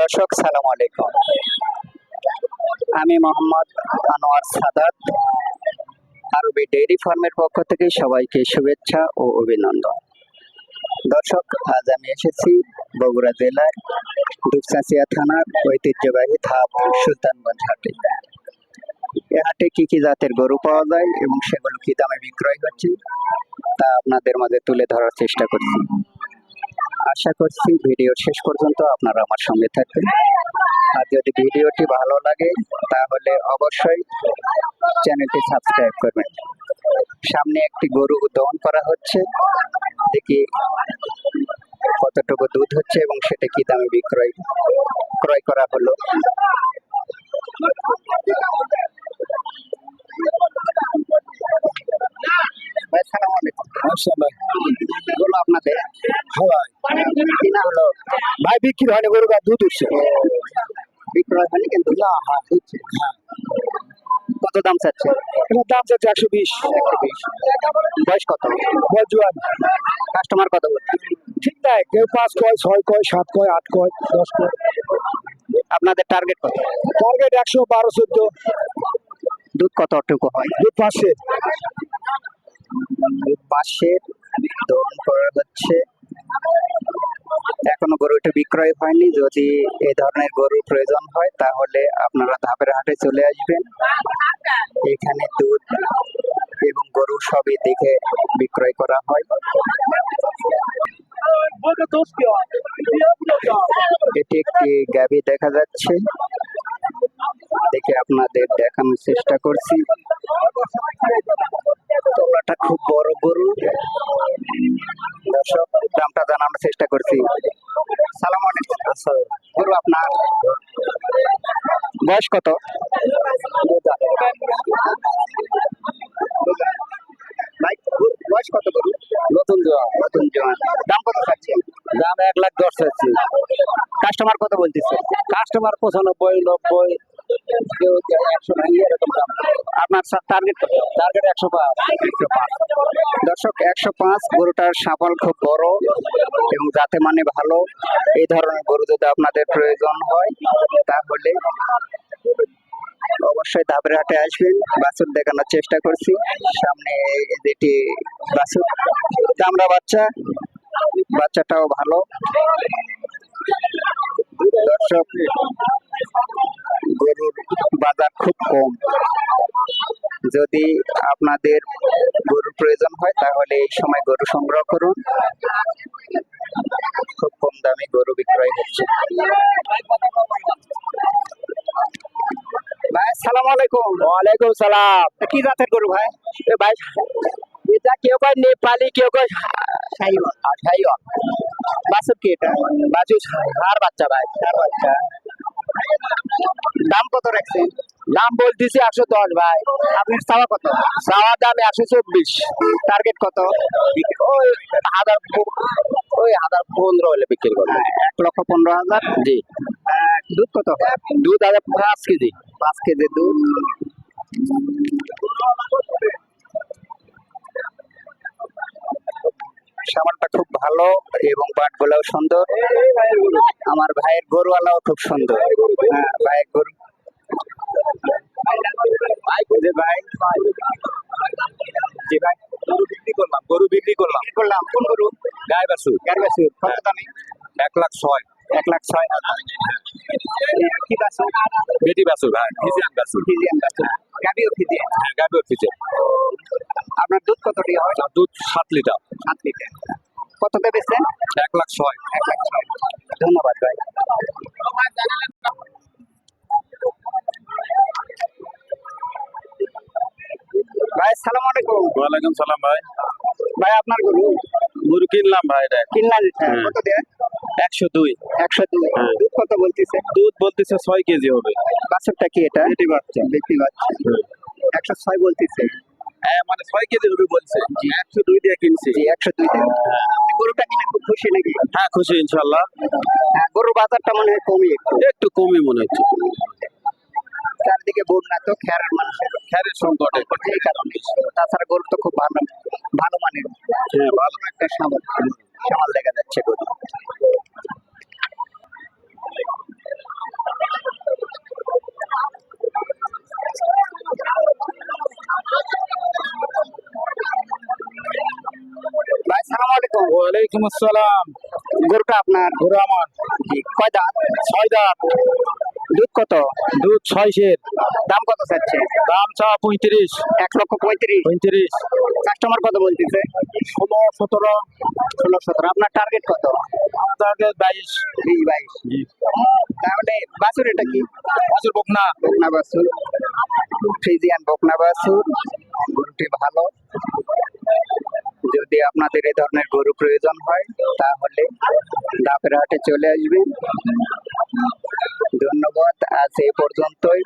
দর্শক, সালাম আলাইকুম। আমি মোহাম্মদ আনোয়ার সাদাত, আরবি ডেইরি ফার্মের পক্ষ থেকে সবাইকে শুভেচ্ছা ও অভিনন্দন। দর্শক, আজ আমি এসেছি বগুড়া জেলার দুপচাচিয়া থানার ঐতিহ্যবাহী ধাপ সুলতানগঞ্জ হাটে। এ হাটে কি কি জাতের গরু পাওয়া যায় এবং সেগুলো কি দামে বিক্রয় হচ্ছে, তা আপনাদের মাঝে তুলে ধরার চেষ্টা করছি। আশা করছি ভিডিও শেষ পর্যন্ত আপনারা আমার সঙ্গে থাকবেন। আর যদি ভিডিওটি ভালো লাগে, তাহলে অবশ্যই চ্যানেলটি সাবস্ক্রাইব করবেন। সামনে একটি গরু দহন করা হচ্ছে। দেখি কতটুকু দুধ হচ্ছে এবং সেটা কি দামে বিক্রয়, ক্রয় করা হলো। ভাই আপনাদের ভাই বিক্রি হয়নি, গরু গাছ দুধ উঠছে। বিক্রয় হয়নি কিন্তু হ্যাঁ কত দাম চাচ্ছে? দাম চাচ্ছে একশো বিশ বয়স কত? বজুয়ান কাস্টমার কত ঠিক নাই কেউ পাঁচ কয়, ছয় কয়, সাত কয়, আট কয়, দশ কয়। আপনাদের টার্গেট কত? টার্গেট একশো বারো, চোদ্দ। দুধ কতটুকু হয়? দুধ পাঁচশে। পাশের দহন করা হচ্ছে এখনও গরুটি বিক্রয় হয়নি। যদি এই ধরনের গরু প্রয়োজন হয়, তাহলে আপনারা ধাপের হাটে চলে আসবেন। এখানে দুধ এবং গরু সবই দেখে বিক্রয় করা হয়। এটি একটি গাভি দেখা যাচ্ছে। দেখে আপনাদের দেখানোর চেষ্টা করছি। খুব বড় গরু। দর্শক দামটা জানানোর চেষ্টা করছি। সালাম আলাইকুম। গরু আপনার বয়স কত? ভাই বয়স কত গরু? নতুন নতুন জোয়ান। দাম কত দাম এক লাখ দশ কাস্টমার কত বলতেছে? কাস্টমার পঁচানব্বই নব্বই। আপনার টার্গেট একশো পাঁচ। দর্শক, একশো পাঁচ গরুটার সাফল খুব বড় এবং যাতে মানে ভালো, এই ধরনের গরু যদি আপনাদের প্রয়োজন হয়, তাহলে অবশ্যই ধাপের হাটে আসবেন। বাছুর দেখানোর চেষ্টা করছি। সামনে যেটি বাছুর, চামড়া বাচ্চা, বাচ্চাটাও ভালো। দর্শক যদি আপনাদের গরুর প্রয়োজন হয় তাহলে এই সময় গরু সংগ্রহ করুন। খুব কম দামে গরু বিক্রয় হচ্ছে। ভাই সালাম আলাইকুম। ওয়ালাইকুম সালাম। কি জাতের গরু ভাই? ভাই এটা কেউ কয় নেপালি কেউ কয় শাহিওয়াল শাহিওয়াল বাছুর কি এটা? বাজু হার বাচ্চা ভাই। চার বাচ্চা। দাম কত রাখছেন? দাম বলতেছি একশো দশ ভাই। আপনার চাওয়া কত? চাওয়ার দাম একশো চব্বিশ। টার্গেট কত? ওই হাজার ওই হাজার পনেরো হলে বিক্রি করব। এক লক্ষ পনেরো হাজার? জি। দুধ কত? দুধ হাজার পাঁচ কেজি। পাঁচ কেজি দুধ। সামানটা খুব ভালো এবং বাটগুলাও সুন্দর। আমার ভাইয়ের গরুওয়ালাও খুব সুন্দর। হ্যাঁ ভাইয়ের গরু ভাই ভাই গরু বিক্রি করলাম গরু বিক্রি করলাম। করলাম? কোন গরু? গায়ে বাসু কত দামি এক লাখ ছয়। এক লাখ ছয় হাজার। কি বাছুর? বেটি বাসু ভাই ফিজিয়ান বাসু ফিজিয়ান বাছুর। গাবিও ফিজিয়ান? হ্যাঁ আপনার দুধ কতটি হয়? দুধ সাত লিটার। সাত লিটার। কততে বেচছেন? এক লাখ ছয়। এক লাখ ছয়। আলাইকুম ওয়ালাইকুম সালাম ভাই। ভাই আপনার গরু? গরু কিনলাম ভাই এটা। কিনলা দিচ্ছে হ্যাঁ। কত দেয়? একশো দুই। একশো দুই। হ্যাঁ। দুধ কত বলতেছে? দুধ বলতেছে ছয় কেজি হবে। বাছরটা কি এটা? বেটি বাচ্চা। বাচ্চা একশো ছয় বলতেছে। হ্যাঁ মানে ছয় কেজি হবে বলছে। একশো দুই দিয়ে কিনছি। একশো দুই। গরুটা কিনে খুব খুশি নাকি? হ্যাঁ খুশি ইনশাল্লাহ হ্যাঁ, বাজারটা মনে হয় কমই একটু। একটু কমই মনে হচ্ছে। চারদিকে বন্যা তো খেয়ার মানুষের খ্যারে সংকটে এই কারণে তাছাড়া গরু তো খুব ভালো ভালো মানের। হ্যাঁ, ভালো একটা সামাল সামাল দেখা যাচ্ছে গরু। ওয়ালাইকুম আসসালাম। গরুটা আপনার? গরু আমার। কয় দাঁত ছয় দাঁত দুধ কত? দুধ ছয় সের। দাম কত চাচ্ছে? দাম চা পঁয়ত্রিশ। এক লক্ষ পঁয়ত্রিশ। পঁয়ত্রিশ। কাস্টমার কত বলতেছে? ষোলো সতেরো। ষোলো সতেরো। আপনার টার্গেট কত? আমাদের বাইশ। বিশ বাইশ। তাহলে বাছুর এটা কি? বছর বকনা। বকনা বাছুর। ফ্রিজিয়ান বকনা বাছুর। গরুটি ভালো। যদি আপনাদের এই ধরনের গরু প্রয়োজন হয় তাহলে ডাবের হাটে চলে আসবেন। ধন্যবাদ আজ এ পর্যন্তই।